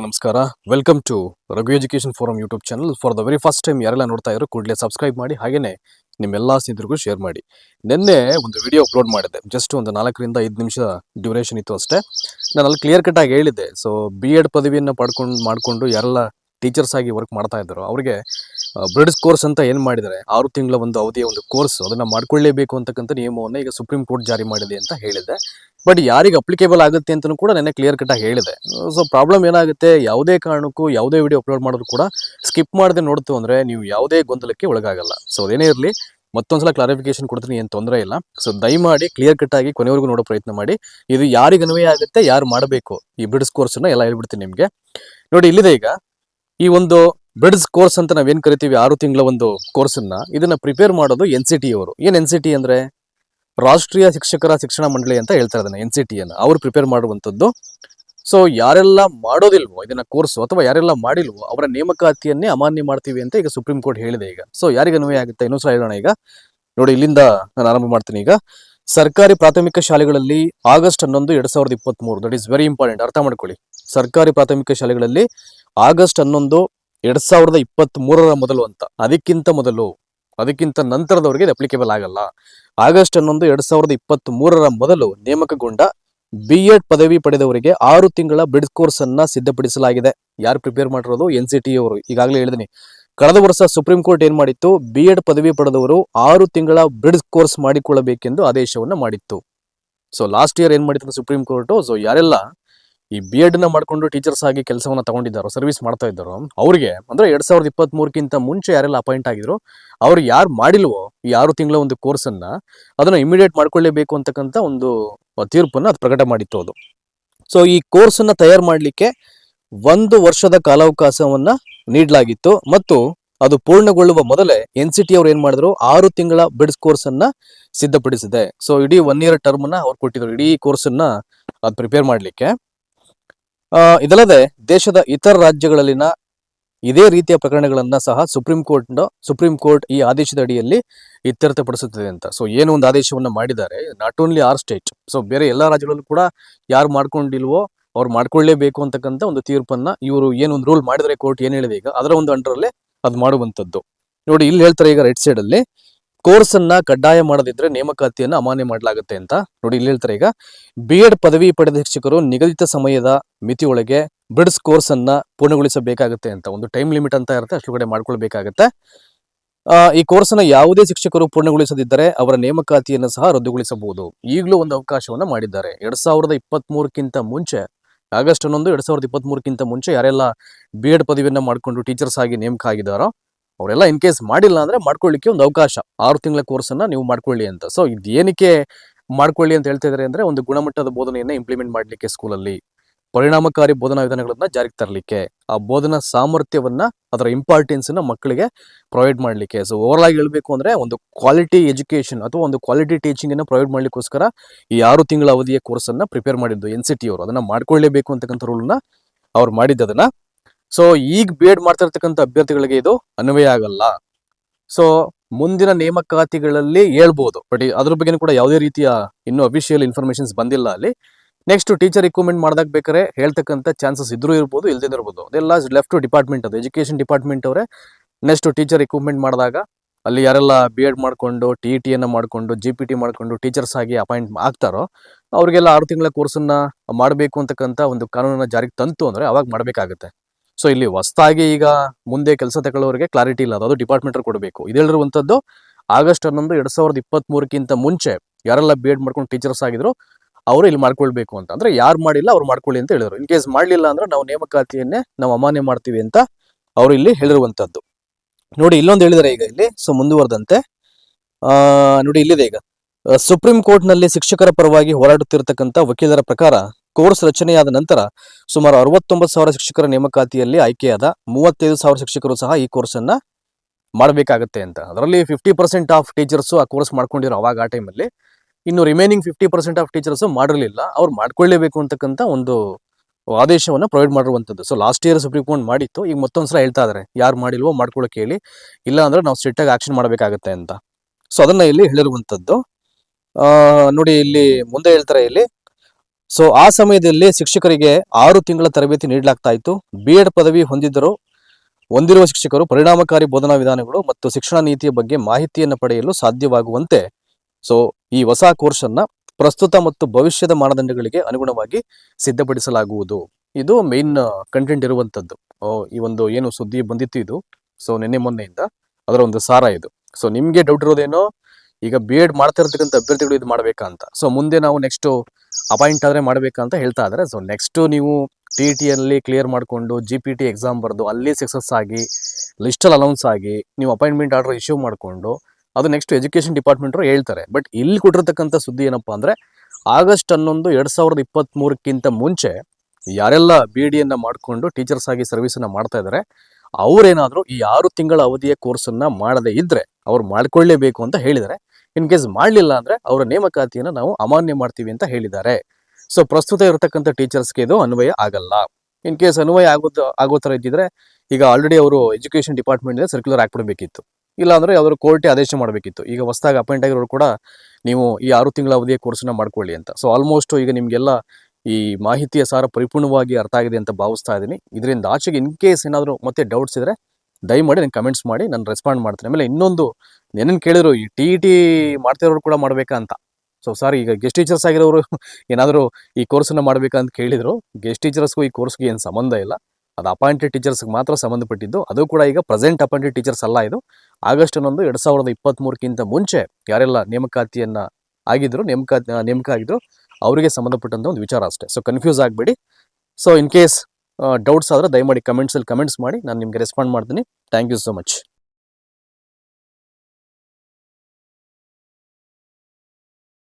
ನಮಸ್ಕಾರ. Welcome to Raghu education forum YouTube channel for the very first time ಯಾರೆಲ್ಲ ನೋಡ್ತಾ ಇದ್ರು ಕೂಡಲೇ ಸಬ್ಸ್ಕ್ರೈಬ್ ಮಾಡಿ, ಹಾಗೇನೆ ನಿಮ್ಮೆಲ್ಲ ಸ್ನೇಹಿತರಿಗೂ ಶೇರ್ ಮಾಡಿ. ನಿನ್ನೆ ಒಂದು ವಿಡಿಯೋ ಅಪ್ಲೋಡ್ ಮಾಡಿದೆ ಜಸ್ಟ್ ಒಂದು ನಾಲ್ಕರಿಂದ ಐದು ನಿಮಿಷ ಡ್ಯೂರೇಷನ್ ಇತ್ತು ಅಷ್ಟೇ. ನಾನು ಅಲ್ಲಿ ಕ್ಲಿಯರ್ ಕಟ್ ಆಗಿ ಹೇಳಿದ್ದೆ. ಸೊ ಬಿ ಎಡ್ ಪದವಿಯನ್ನು ಪಡ್ಕೊಂಡು, ಮಾಡಿಕೊಂಡು ಯಾರೆಲ್ಲ ಟೀಚರ್ಸ್ ಆಗಿ ವರ್ಕ್ ಮಾಡ್ತಾ ಇದ್ದರು ಅವರಿಗೆ ಬ್ರಿಡ್ಸ್ ಕೋರ್ಸ್ ಅಂತ ಏನು ಮಾಡಿದರೆ ಆರು ತಿಂಗಳ ಒಂದು ಅವಧಿಯ ಒಂದು ಕೋರ್ಸ್ ಅದನ್ನ ಮಾಡ್ಕೊಳ್ಳೇಬೇಕು ಅಂತಕ್ಕಂಥ ನಿಯಮವನ್ನು ಈಗ ಸುಪ್ರೀಂ ಕೋರ್ಟ್ ಜಾರಿ ಮಾಡಿದೆ ಅಂತ ಹೇಳಿದೆ. ಬಟ್ ಯಾರಿಗೆ ಅಪ್ಲಿಕೇಬಲ್ ಆಗುತ್ತೆ ಅಂತಲೂ ಕೂಡ ನೆನೆ ಕ್ಲಿಯರ್ ಕಟ್ಟಾಗಿ ಹೇಳಿದೆ. ಸೊ ಪ್ರಾಬ್ಲಮ್ ಏನಾಗುತ್ತೆ? ಯಾವುದೇ ಕಾರಣಕ್ಕೂ ಯಾವುದೇ ವಿಡಿಯೋ ಅಪ್ಲೋಡ್ ಮಾಡೋದು ಕೂಡ ಸ್ಕಿಪ್ ಮಾಡದೆ ನೋಡ್ತು ಅಂದರೆ ನೀವು ಯಾವುದೇ ಗೊಂದಲಕ್ಕೆ ಒಳಗಾಗಲ್ಲ. ಸೊ ಅದೇನೇ ಇರಲಿ, ಮತ್ತೊಂದ್ಸಲ ಕ್ಲಾರಿಫಿಕೇಶನ್ ಕೊಡ್ತೀನಿ, ಏನು ತೊಂದರೆ ಇಲ್ಲ. ಸೊ ದಯಮಾಡಿ ಕ್ಲಿಯರ್ ಕಟ್ ಆಗಿ ಕೊನೆವರೆಗೂ ನೋಡೋ ಪ್ರಯತ್ನ ಮಾಡಿ. ಇದು ಯಾರಿಗೆ ಅನ್ವಯ ಆಗುತ್ತೆ, ಯಾರು ಮಾಡಬೇಕು? ಈ ಬ್ರಿಡ್ಸ್ ಕೋರ್ಸನ್ನ ಎಲ್ಲ ಹೇಳ್ಬಿಡ್ತೀನಿ ನಿಮಗೆ. ನೋಡಿ, ಇಲ್ಲಿದೆ ಈಗ ಈ ಒಂದು ಬ್ರಿಡ್ಸ್ ಕೋರ್ಸ್ ಅಂತ ನಾವೇನ್ ಕರಿತೀವಿ? ಆರು ತಿಂಗಳ ಒಂದು ಕೋರ್ಸನ್ನ ಇದನ್ನ ಪ್ರಿಪೇರ್ ಮಾಡೋದು ಎನ್ ಸಿ ಟಿ ಅವರು ಏನ್ ಎನ್ ಸಿ ಟಿ ಅಂದ್ರೆ? ರಾಷ್ಟ್ರೀಯ ಶಿಕ್ಷಕರ ಶಿಕ್ಷಣ ಮಂಡಳಿ ಅಂತ ಹೇಳ್ತಾ ಇದ್ದಾನೆ ಎನ್ ಸಿ ಅನ್ನ ಅವ್ರು ಪ್ರಿಪೇರ್ ಮಾಡುವಂಥದ್ದು. ಸೊ, ಯಾರೆಲ್ಲ ಮಾಡೋದಿಲ್ವೋ, ಇದನ್ನ ಕೋರ್ಸ್ ಅಥವಾ ಯಾರೆಲ್ಲ ಮಾಡಿಲ್ವೋ, ಅವರ ನೇಮಕಾತಿಯನ್ನೇ ಅಮಾನ್ಯ ಮಾಡ್ತೀವಿ ಅಂತ ಈಗ ಸುಪ್ರೀಂ ಕೋರ್ಟ್ ಹೇಳಿದೆ ಈಗ. ಸೊ, ಯಾರಿಗೆ ಅನ್ವಯ ಆಗುತ್ತೆ? ಸಹ ಹೇಳೋಣ ಈಗ. ನೋಡಿ, ಇಲ್ಲಿಂದ ನಾನು ಆರಂಭ ಮಾಡ್ತೀನಿ ಈಗ. ಸರ್ಕಾರಿ ಪ್ರಾಥಮಿಕ ಶಾಲೆಗಳಲ್ಲಿ ಆಗಸ್ಟ್ ಹನ್ನೊಂದು, ಎರಡ್ ಸಾವಿರದ ಇಪ್ಪತ್ತ್ ಮೂರು ದಟ್ ಇಸ್ ವೆರಿ ಇಂಪಾರ್ಟೆಂಟ್ ಅರ್ಥ ಮಾಡ್ಕೊಳ್ಳಿ. ಸರ್ಕಾರಿ ಪ್ರಾಥಮಿಕ ಶಾಲೆಗಳಲ್ಲಿ ಆಗಸ್ಟ್ ಹನ್ನೊಂದು ಎರಡ್ ಸಾವಿರದ ಇಪ್ಪತ್ತ್ ಮೂರರ ಮೊದಲು ಅಂತ. ಅದಕ್ಕಿಂತ ಮೊದಲು, ಅದಕ್ಕಿಂತ ನಂತರದವರಿಗೆ ಇದು ಅಪ್ಲಿಕೇಬಲ್ ಆಗಲ್ಲ. ಆಗಸ್ಟ್ ಹನ್ನೊಂದು ಎರಡ್ ಸಾವಿರದ ಇಪ್ಪತ್ತ್ ಮೂರರ ಮೊದಲು ನೇಮಕಗೊಂಡ ಬಿ ಎಡ್ ಪದವಿ ಪಡೆದವರಿಗೆ ಆರು ತಿಂಗಳ ಬಿಡ್ ಕೋರ್ಸ್ ಅನ್ನ ಸಿದ್ಧಪಡಿಸಲಾಗಿದೆ. ಯಾರು ಪ್ರಿಪೇರ್ ಮಾಡಿರೋದು? ಎನ್ ಸಿ ಟಿ ಅವರು. ಈಗಾಗಲೇ ಹೇಳಿದಿನಿ. ಕಳೆದ ವರ್ಷ ಸುಪ್ರೀಂ ಕೋರ್ಟ್ ಏನ್ ಮಾಡಿತ್ತು? ಬಿ ಎಡ್ ಪದವಿ ಪಡೆದವರು ಆರು ತಿಂಗಳ ಬ್ರಿಡ್ ಕೋರ್ಸ್ ಮಾಡಿಕೊಳ್ಳಬೇಕೆಂದು ಆದೇಶವನ್ನು ಮಾಡಿತ್ತು. ಸೊ ಲಾಸ್ಟ್ ಇಯರ್ ಏನ್ ಮಾಡಿತ್ತು ಸುಪ್ರೀಂ ಕೋರ್ಟ್ ಸೊ ಯಾರೆಲ್ಲ ಈ ಬಿ ಎಡ್ನ ಮಾಡ್ಕೊಂಡು ಟೀಚರ್ಸ್ ಆಗಿ ಕೆಲಸವನ್ನ ತಗೊಂಡಿದ್ದಾರೋ ಸರ್ವಿಸ್ ಮಾಡ್ತಾ ಇದ್ದಾರೋ, ಅವ್ರಿಗೆ ಅಂದ್ರೆ ಎರಡ್ ಸಾವಿರದ ಇಪ್ಪತ್ತ್ ಮೂರಕ್ಕಿಂತ ಮುಂಚೆ ಯಾರೆಲ್ಲ ಅಪಾಯಿಂಟ್ ಆಗಿದ್ರು, ಅವ್ರು ಯಾರು ಮಾಡಿಲ್ವೋ, ಈ ಆರು ತಿಂಗಳ ಒಂದು ಕೋರ್ಸ್ ಅನ್ನ, ಅದನ್ನ ಇಮಿಡಿಯೇಟ್ ಮಾಡ್ಕೊಳ್ಳೇಬೇಕು ಅಂತಕ್ಕಂಥ ಒಂದು ತೀರ್ಪನ್ನ ಅದು ಪ್ರಕಟ ಮಾಡಿತ್ತು ಅದು. ಸೊ ಈ ಕೋರ್ಸ್ ತಯಾರು ಮಾಡಲಿಕ್ಕೆ ಒಂದು ವರ್ಷದ ಕಾಲಾವಕಾಶವನ್ನ ನೀಡಲಾಗಿತ್ತು ಮತ್ತು ಅದು ಪೂರ್ಣಗೊಳ್ಳುವ ಮೊದಲೇ ಎನ್ ಸಿ ಟಿ ಅವ್ರು ಏನ್ ಮಾಡಿದ್ರು, ಆರು ತಿಂಗಳ ಬಿಡ್ಸ್ ಕೋರ್ಸ್ ಸಿದ್ಧಪಡಿಸಿದೆ. ಸೊ ಇಡೀ ಒನ್ ಇಯರ್ ಟರ್ಮ್ ಅವ್ರು ಕೊಟ್ಟಿದ್ರು, ಇಡೀ ಕೋರ್ಸ್ ಅನ್ನ ಅದು ಪ್ರಿಪೇರ್ ಮಾಡ್ಲಿಕ್ಕೆ. ಇದಲ್ಲದೆ ದೇಶದ ಇತರ ರಾಜ್ಯಗಳಲ್ಲಿನ ಇದೇ ರೀತಿಯ ಪ್ರಕರಣಗಳನ್ನ ಸಹ ಸುಪ್ರೀಂ ಕೋರ್ಟ್ ಸುಪ್ರೀಂ ಕೋರ್ಟ್ ಈ ಆದೇಶದ ಅಡಿಯಲ್ಲಿ ಇತ್ಯರ್ಥಪಡಿಸುತ್ತದೆ ಅಂತ. ಸೊ ಏನು ಒಂದು ಆದೇಶವನ್ನ ಮಾಡಿದ್ದಾರೆ not only our state so ಬೇರೆ ಎಲ್ಲಾ ರಾಜ್ಯಗಳಲ್ಲೂ ಕೂಡ ಯಾರು ಮಾಡ್ಕೊಂಡಿಲ್ವೋ ಅವ್ರು ಮಾಡ್ಕೊಳ್ಳೇಬೇಕು ಅಂತಕ್ಕಂಥ ಒಂದು ತೀರ್ಪನ್ನ ಇವರು ಏನು ಒಂದು ರೂಲ್ ಮಾಡಿದರೆ ಕೋರ್ಟ್ ಏನ್ ಹೇಳಿದೆ ಈಗ, ಅದರ ಒಂದು ಅಂಡರಲ್ಲೇ ಅದು ಮಾಡುವಂತದ್ದು ನೋಡಿ, ಇಲ್ಲಿ ಹೇಳ್ತಾರೆ ಈಗ ರೈಟ್ ಸೈಡ್ ಅಲ್ಲಿ ಕೋರ್ಸ್ ಅನ್ನ ಕಡ್ಡಾಯ ಮಾಡದಿದ್ರೆ ನೇಮಕಾತಿಯನ್ನು ಅಮಾನ್ಯ ಮಾಡಲಾಗುತ್ತೆ ಅಂತ ನೋಡಿ ಇಲ್ಲಿ ಹೇಳ್ತಾರೆ ಈಗ. ಬಿ ಎಡ್ ಪದವಿ ಪಡೆದ ಶಿಕ್ಷಕರು ನಿಗದಿತ ಸಮಯದ ಮಿತಿಯೊಳಗೆ ಬ್ರಿಡ್ಸ್ ಕೋರ್ಸ್ ಅನ್ನ ಪೂರ್ಣಗೊಳಿಸಬೇಕಾಗುತ್ತೆ ಅಂತ ಒಂದು ಟೈಮ್ ಲಿಮಿಟ್ ಅಂತ ಇರುತ್ತೆ, ಅಷ್ಟು ಕಡೆ ಮಾಡ್ಕೊಳ್ಬೇಕಾಗತ್ತೆ. ಈ ಕೋರ್ಸ್ ಅನ್ನ ಯಾವುದೇ ಶಿಕ್ಷಕರು ಪೂರ್ಣಗೊಳಿಸದಿದ್ದರೆ ಅವರ ನೇಮಕಾತಿಯನ್ನು ಸಹ ರದ್ದುಗೊಳಿಸಬಹುದು. ಈಗಲೂ ಒಂದು ಅವಕಾಶವನ್ನ ಮಾಡಿದ್ದಾರೆ. ಎರಡ್ ಸಾವಿರದ ಇಪ್ಪತ್ತ್ ಮುಂಚೆ, ಆಗಸ್ಟ್ ಹನ್ನೊಂದು, ಎರಡ್ ಸಾವಿರದ ಇಪ್ಪತ್ತ್ ಮೂರಕ್ಕಿಂತ ಮುಂಚೆ ಯಾರೆಲ್ಲ ಬಿ ಎಡ್ ಪದವಿಯನ್ನ ಮಾಡ್ಕೊಂಡು ಟೀಚರ್ಸ್ ಆಗಿ ನೇಮಕ ಆಗಿದ್ದಾರೋ ಅವರೆಲ್ಲ ಇನ್ ಕೇಸ್ ಮಾಡಿಲ್ಲ ಅಂದ್ರೆ ಮಾಡ್ಕೊಳ್ಳಿಕ್ಕೆ ಒಂದು ಅವಕಾಶ. ಆರು ತಿಂಗಳ ಕೋರ್ಸ್ ಅನ್ನ ನೀವು ಮಾಡ್ಕೊಳ್ಳಿ ಅಂತ. ಸೊ ಇದು ಏನಕ್ಕೆ ಮಾಡ್ಕೊಳ್ಳಿ ಅಂತ ಹೇಳ್ತಾ ಅಂದ್ರೆ ಒಂದು ಗುಣಮಟ್ಟದ ಬೋಧನೆಯನ್ನ ಇಂಪ್ಲಿಮೆಂಟ್ ಮಾಡ್ಲಿಕ್ಕೆ ಸ್ಕೂಲಲ್ಲಿ ಪರಿಣಾಮಕಾರಿ ಬೋಧನಾ ವಿಧಾನಗಳನ್ನ ಜಾರಿಗೆ ತರಲಿಕ್ಕೆ. ಆ ಬೋಧನಾ ಸಾಮರ್ಥ್ಯವನ್ನ ಅದರ ಇಂಪಾರ್ಟೆನ್ಸ್ ಮಕ್ಕಳಿಗೆ ಪ್ರೊವೈಡ್ ಮಾಡ್ಲಿಕ್ಕೆ. ಸೊ ಓವರ್ ಆಗಿ ಹೇಳ್ಬೇಕು ಅಂದ್ರೆ ಒಂದು ಕ್ವಾಲಿಟಿ ಎಜುಕೇಶನ್ ಅಥವಾ ಒಂದು ಕ್ವಾಲಿಟಿ ಟೀಚಿಂಗ್ ಅನ್ನ ಪ್ರೊವೈಡ್ ಮಾಡ್ಲಿಕ್ಕೋಸ್ಕರ ಈ ಆರು ತಿಂಗಳ ಅವಧಿಯ ಕೋರ್ಸ್ ಅನ್ನ ಪ್ರಿಪೇರ್ ಮಾಡಿದ್ದು ಎನ್ ಸಿ ಟಿ ಅವರು. ಅದನ್ನ ಮಾಡ್ಕೊಳ್ಳೇಬೇಕು ಅಂತಕ್ಕಂಥ ರೂಲ್ನ ಅವ್ರು ಮಾಡಿದ್ದು ಅದನ್ನ ಸೊ ಈಗ ಬಿ ಎಡ್ ಮಾಡ್ತಾ ಇರ್ತಕ್ಕಂಥ ಅಭ್ಯರ್ಥಿಗಳಿಗೆ ಇದು ಅನ್ವಯ ಆಗಲ್ಲ. ಸೊ ಮುಂದಿನ ನೇಮಕಾತಿಗಳಲ್ಲಿ ಹೇಳ್ಬೋದು. ಬಟ್ ಅದ್ರ ಬಗ್ಗೆ ಕೂಡ ಯಾವುದೇ ರೀತಿಯ ಇನ್ನೂ ಅಫಿಷಿಯಲ್ ಇನ್ಫಾರ್ಮೇಶನ್ಸ್ ಬಂದಿಲ್ಲ ಅಲ್ಲಿ. ನೆಕ್ಸ್ಟ್ ಟೀಚರ್ ರಿಕ್ರೂಟ್ಮೆಂಟ್ ಮಾಡ್ದಾಗ ಬೇಕಾದ್ರೆ ಹೇಳ್ತಕ್ಕಂಥ ಚಾನ್ಸಸ್ ಇದ್ರೂ ಇರ್ಬೋದು, ಇಲ್ದೇ ಇರ್ಬೋದು. ಅದೆಲ್ಲ ಲೆಫ್ಟ್ ಡಿಪಾರ್ಟ್ಮೆಂಟ್ ಅದು. ಎಜುಕೇಶನ್ ಡಿಪಾರ್ಟ್ಮೆಂಟ್ ಅವರೇ ನೆಕ್ಸ್ಟ್ ಟೀಚರ್ ರಿಕ್ರೂಟ್ಮೆಂಟ್ ಮಾಡಿದಾಗ ಅಲ್ಲಿ ಯಾರೆಲ್ಲ ಬಿ ಎಡ್ ಮಾಡಿಕೊಂಡು ಟಿ ಇ ಟಿಯನ್ನು ಮಾಡಿಕೊಂಡು ಜಿ ಪಿ ಟಿ ಮಾಡಿಕೊಂಡು ಟೀಚರ್ಸ್ ಆಗಿ ಅಪಾಯಿಂಟ್ ಆಗ್ತಾರೋ ಅವರಿಗೆಲ್ಲ ಆರು ತಿಂಗಳ ಕೋರ್ಸನ್ನು ಮಾಡಬೇಕು ಅಂತಕ್ಕಂಥ ಒಂದು ಕಾನೂನನ್ನ ಜಾರಿಗೆ ತಂತು ಅಂದ್ರೆ ಅವಾಗ ಮಾಡಬೇಕಾಗುತ್ತೆ. ಸೊ ಇಲ್ಲಿ ಹೊಸದಾಗಿ ಈಗ ಮುಂದೆ ಕೆಲಸ ತಗೊಳ್ಳೋರಿಗೆ ಕ್ಲಾರಿಟಿ ಇಲ್ಲ. ಅದು ಡಿಪಾರ್ಟ್ಮೆಂಟ್ ಕೊಡಬೇಕು. ಇದು ಆಗಸ್ಟ್ ಹನ್ನೊಂದು, ಎರಡ್ ಸಾವಿರದ ಇಪ್ಪತ್ತ್ ಮೂರಕ್ಕಿಂತ ಮುಂಚೆ ಯಾರೆಲ್ಲ ಬಿ ಎಡ್ ಮಾಡ್ಕೊಂಡು ಟೀಚರ್ಸ್ ಆಗಿದ್ರು, ಅವರು ಇಲ್ಲಿ ಮಾಡ್ಕೊಳ್ಬೇಕು ಅಂತ. ಅಂದ್ರೆ ಯಾರು ಮಾಡಿಲ್ಲ ಅವ್ರು ಮಾಡ್ಕೊಳ್ಳಿ ಅಂತ ಹೇಳಿದ್ರು. ಇನ್ ಕೇಸ್ ಮಾಡ್ಲಿಲ್ಲ ಅಂದ್ರೆ ನಾವು ನೇಮಕಾತಿಯನ್ನೇ ನಾವು ಅಮಾನ್ಯ ಮಾಡ್ತೀವಿ ಅಂತ ಅವರು ಇಲ್ಲಿ ಹೇಳಿರುವಂತದ್ದು. ನೋಡಿ, ಇಲ್ಲೊಂದು ಹೇಳಿದಾರೆ ಈಗ ಇಲ್ಲಿ. ಸೊ ಮುಂದುವರೆದಂತೆ. ಆ, ನೋಡಿ, ಇಲ್ಲಿದೆ ಈಗ. ಸುಪ್ರೀಂ ಕೋರ್ಟ್ನಲ್ಲಿ ಶಿಕ್ಷಕರ ಪರವಾಗಿ ಹೋರಾಡುತ್ತಿರತಕ್ಕಂಥ ವಕೀಲರ ಪ್ರಕಾರ ಕೋರ್ಸ್ ರಚನೆಯಾದ ನಂತರ ಸುಮಾರು ಅರವತ್ತೊಂಬತ್ತು ಸಾವಿರ ಶಿಕ್ಷಕರ ನೇಮಕಾತಿಯಲ್ಲಿ ಆಯ್ಕೆಯಾದ ಮೂವತ್ತೈದು ಸಾವಿರ ಶಿಕ್ಷಕರು ಸಹ ಈ ಕೋರ್ಸ್ ಅನ್ನ ಮಾಡಬೇಕಾಗತ್ತೆ ಅಂತ. ಅದರಲ್ಲಿ ಫಿಫ್ಟಿ ಪರ್ಸೆಂಟ್ ಆಫ್ ಟೀಚರ್ಸ್ ಆ ಕೋರ್ಸ್ ಮಾಡ್ಕೊಂಡಿರೋ ಅವಾಗ ಆ ಟೈಮಲ್ಲಿ ಇನ್ನು remaining fifty percent of teachers ಮಾಡಿರಲಿಲ್ಲ. ಅವ್ರು ಮಾಡ್ಕೊಳ್ಳೇಬೇಕು ಅಂತಕ್ಕಂಥ ಒಂದು ಆದೇಶವನ್ನು ಪ್ರೊವೈಡ್ ಮಾಡಿರುವಂಥದ್ದು. So last year supreme court ಮಾಡಿತ್ತು. ಈಗ ಮತ್ತೊಂದ್ಸಲ ಹೇಳ್ತಾ ಇದಾರೆ. ಯಾರು ಮಾಡಿಲ್ವೋ ಮಾಡ್ಕೊಳ್ಳೋಕೆ ಹೇಳಿ ಇಲ್ಲ ಅಂದ್ರೆ ನಾವು ಸ್ಟ್ರಿಕ್ ಆಗಿ ಆಕ್ಷನ್ ಮಾಡಬೇಕಾಗತ್ತೆ ಅಂತ. ಸೊ ಅದನ್ನ ಇಲ್ಲಿ ಹೇಳಿರುವಂಥದ್ದು. ನೋಡಿ, ಇಲ್ಲಿ ಮುಂದೆ ಹೇಳ್ತಾರೆ ಇಲ್ಲಿ. ಸೊ ಆ ಸಮಯದಲ್ಲಿ ಶಿಕ್ಷಕರಿಗೆ ಆರು ತಿಂಗಳ ತರಬೇತಿ ನೀಡಲಾಗ್ತಾ ಇತ್ತು ಬಿ ಎಡ್ ಪದವಿ ಹೊಂದಿದ್ದರು, ಹೊಂದಿರುವ ಶಿಕ್ಷಕರು ಪರಿಣಾಮಕಾರಿ ಬೋಧನಾ ವಿಧಾನಗಳು ಮತ್ತು ಶಿಕ್ಷಣ ನೀತಿಯ ಬಗ್ಗೆ ಮಾಹಿತಿಯನ್ನು ಪಡೆಯಲು ಸಾಧ್ಯವಾಗುವಂತೆ ಸೊ ಈ ಹೊಸ ಕೋರ್ಸ್ ಪ್ರಸ್ತುತ ಮತ್ತು ಭವಿಷ್ಯದ ಮಾನದಂಡಗಳಿಗೆ ಅನುಗುಣವಾಗಿ ಸಿದ್ಧಪಡಿಸಲಾಗುವುದು. ಇದು ಮೇನ್ ಕಂಟೆಂಟ್ ಇರುವಂತದ್ದು. ಈ ಒಂದು ಏನು ಸುದ್ದಿ ಬಂದಿತ್ತು ಇದು. ಸೊ ನಿನ್ನೆ ಮೊನ್ನೆಯಿಂದ ಅದರ ಒಂದು ಸಾರ ಇದು. ಸೊ ನಿಮ್ಗೆ ಡೌಟ್ ಇರೋದೇನೋ, ಈಗ ಬಿ ಎಡ್ ಮಾಡ್ತಾ ಇರ್ತಕ್ಕಂಥ ಅಭ್ಯರ್ಥಿಗಳು ಇದು ಮಾಡ್ಬೇಕಾ ಅಂತ. ಸೊ ಮುಂದೆ ನಾವು ನೆಕ್ಸ್ಟ್ ಅಪಾಯಿಂಟ್ ಆದರೆ ಮಾಡಬೇಕಂತ ಹೇಳ್ತಾ ಇದ್ದಾರೆ ಸೊ ನೆಕ್ಸ್ಟು ನೀವು ಟಿ ಟಿ ಅಲ್ಲಿ ಕ್ಲಿಯರ್ ಮಾಡಿಕೊಂಡು ಜಿ ಪಿ ಟಿ ಎಕ್ಸಾಮ್ ಬರೆದು ಅಲ್ಲಿ ಸಕ್ಸಸ್ ಆಗಿ ಲಿಸ್ಟಲ್ಲಿ ಅನೌನ್ಸ್ ಆಗಿ, ನೀವು ಅಪಾಯಿಂಟ್ಮೆಂಟ್ ಆರ್ಡರ್ ಇಶ್ಯೂ ಮಾಡಿಕೊಂಡು, ಅದು ನೆಕ್ಸ್ಟ್ ಎಜುಕೇಷನ್ ಡಿಪಾರ್ಟ್ಮೆಂಟ್ರು ಹೇಳ್ತಾರೆ. ಬಟ್ ಇಲ್ಲಿ ಕೊಟ್ಟಿರ್ತಕ್ಕಂಥ ಸುದ್ದಿ ಏನಪ್ಪ ಅಂದರೆ, ಆಗಸ್ಟ್ ಹನ್ನೊಂದು ಎರಡು ಸಾವಿರದ ಇಪ್ಪತ್ತ್ ಮೂರಕ್ಕಿಂತ ಮುಂಚೆ ಯಾರೆಲ್ಲ ಬಿ ಡಿಯನ್ನು ಮಾಡಿಕೊಂಡು ಟೀಚರ್ಸ್ ಆಗಿ ಸರ್ವಿಸ್ ಅನ್ನ ಮಾಡ್ತಾ ಇದ್ದಾರೆ ಅವರೇನಾದರೂ ಈ ಆರು ತಿಂಗಳ ಅವಧಿಯ ಕೋರ್ಸನ್ನು ಮಾಡದೇ ಇದ್ದರೆ ಅವ್ರು ಮಾಡಿಕೊಳ್ಳೇಬೇಕು ಅಂತ ಹೇಳಿದ್ದಾರೆ ಇನ್ ಕೇಸ್ ಮಾಡಲಿಲ್ಲ ಅಂದ್ರೆ ಅವರ ನೇಮಕಾತಿಯನ್ನು ನಾವು ಅಮಾನ್ಯ ಮಾಡ್ತೀವಿ ಅಂತ ಹೇಳಿದ್ದಾರೆ. ಸೊ ಪ್ರಸ್ತುತ ಇರತಕ್ಕಂಥ ಟೀಚರ್ಸ್ಗೆ ಇದು ಅನ್ವಯ ಆಗಲ್ಲ. ಇನ್ ಕೇಸ್ ಅನ್ವಯ ಆಗೋದು ಆಗೋ ಥರ ಇದ್ದಿದ್ರೆ ಈಗ ಆಲ್ರೆಡಿ ಅವರು ಎಜುಕೇಶನ್ ಡಿಪಾರ್ಟ್ಮೆಂಟ್ ಸರ್ಕ್ಯುಲರ್ ಹಾಕ್ಬಿಡ್ಬೇಕಿತ್ತು. ಇಲ್ಲ ಅಂದ್ರೆ ಅವರು ಕೋರ್ಟೇ ಆದೇಶ ಮಾಡಬೇಕಿತ್ತು. ಈಗ ಹೊಸದಾಗಿ ಅಪಾಯಿಂಟ್ ಆಗಿರೋರು ಕೂಡ ನೀವು ಈ ಆರು ತಿಂಗಳ ಅವಧಿಯ ಕೋರ್ಸ್ನ ಮಾಡ್ಕೊಳ್ಳಿ ಅಂತ. ಸೊ ಆಲ್ಮೋಸ್ಟ್ ಈಗ ನಿಮಗೆಲ್ಲ ಈ ಮಾಹಿತಿಯ ಸಾರ ಪರಿಪೂರ್ಣವಾಗಿ ಅರ್ಥ ಆಗಿದೆ ಅಂತ ಭಾವಿಸ್ತಾ ಇದ್ದೀನಿ. ಇದರಿಂದ ಆಚೆಗೆ ಇನ್ ಕೇಸ್ ಏನಾದರೂ ಮತ್ತೆ ಡೌಟ್ಸ್ ಇದ್ರೆ ದಯಮಾಡಿ ನಂಗೆ ಕಮೆಂಟ್ಸ್ ಮಾಡಿ, ನಾನು ರೆಸ್ಪಾಂಡ್ ಮಾಡ್ತೀನಿ. ಆಮೇಲೆ ಇನ್ನೊಂದು ಏನೇನು ಕೇಳಿದ್ರು, ಈ ಟಿ ಇ ಟಿ ಮಾಡ್ತಿರೋರು ಕೂಡ ಮಾಡಬೇಕಾ ಅಂತ. ಸೊ ಸಾರಿ ಈಗ ಗೆಸ್ಟ್ ಟೀಚರ್ಸ್ ಆಗಿರೋರು ಏನಾದರೂ ಈ ಕೋರ್ಸನ್ನು ಮಾಡಬೇಕಾ ಅಂತ ಕೇಳಿದ್ರು. ಗೆಸ್ಟ್ ಟೀಚರ್ಸ್ಗೂ ಈ ಕೋರ್ಸ್ಗೆ ಏನು ಸಂಬಂಧ ಇಲ್ಲ. ಅದು ಅಪಾಯಿಂಟೆಡ್ ಟೀಚರ್ಸ್ಗೆ ಮಾತ್ರ ಸಂಬಂಧಪಟ್ಟಿದ್ದು. ಅದು ಕೂಡ ಈಗ ಪ್ರೆಸೆಂಟ್ ಅಪಾಯಿಂಟೆಡ್ ಟೀಚರ್ಸ್ ಅಲ್ಲ ಇದು. ಆಗಸ್ಟ್ ಹನ್ನೊಂದು ಎರಡು ಸಾವಿರದ ಇಪ್ಪತ್ತ್ಮೂರಕ್ಕಿಂತ ಮುಂಚೆ ಯಾರೆಲ್ಲ ನೇಮಕಾತಿಯನ್ನ ಆಗಿದ್ರು ನೇಮಕಾತಿ ನೇಮಕ ಆಗಿದ್ರು, ಅವರಿಗೆ ಸಂಬಂಧಪಟ್ಟಂತ ಒಂದು ವಿಚಾರ ಅಷ್ಟೇ. ಸೊ ಕನ್ಫ್ಯೂಸ್ ಆಗಬೇಡಿ. ಸೊ ಇನ್ ಕೇಸ್ ಡೌಟ್ಸ್ ಆದರೆ ದಯಮಾಡಿ ಕಮೆಂಟ್ಸಲ್ಲಿ ಕಮೆಂಟ್ಸ್ ಮಾಡಿ. ನಾನು ನಿಮಗೆ ರೆಸ್ಪಾಂಡ್ ಮಾಡ್ತೀನಿ. Thank you so much